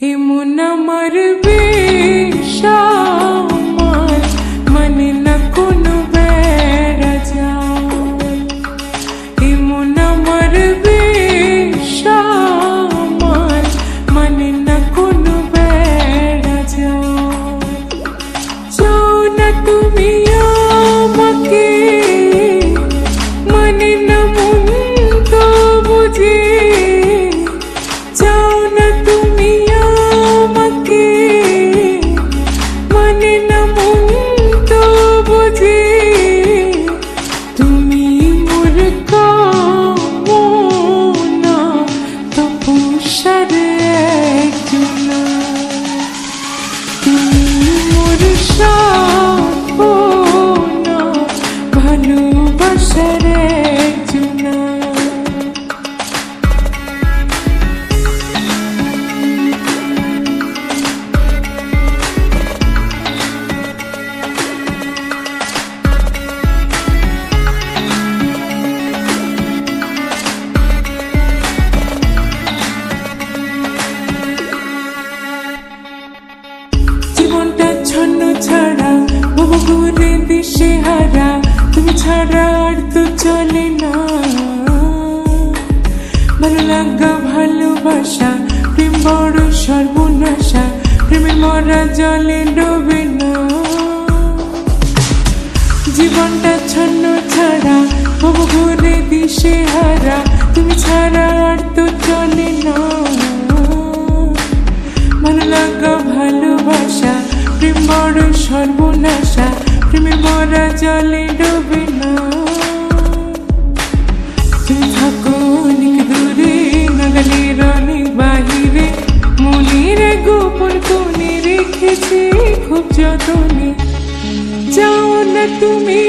এমন আমার বেশামার জীবনটা ছন্ন ছাড়া ঘুরে দিশে হারা তুমি ছাড়া আর তো চলে না। ভালো লাগা, ভালোবাসা, প্রেম বড় সর্বনাশা প্রেমে মরা জলে ডোবে না। জীবনটা ছন্ন ছাড়া ঘুরে দিশে হারা তুমি ছাড়া আর তো চলে না। ভালো লাগা ভালোবাসা প্রেম বড় সর্বনাশা, প্রেমে মরা জলে ডুবে তুমি কোণে রেখেছে খুব যাও না তুমি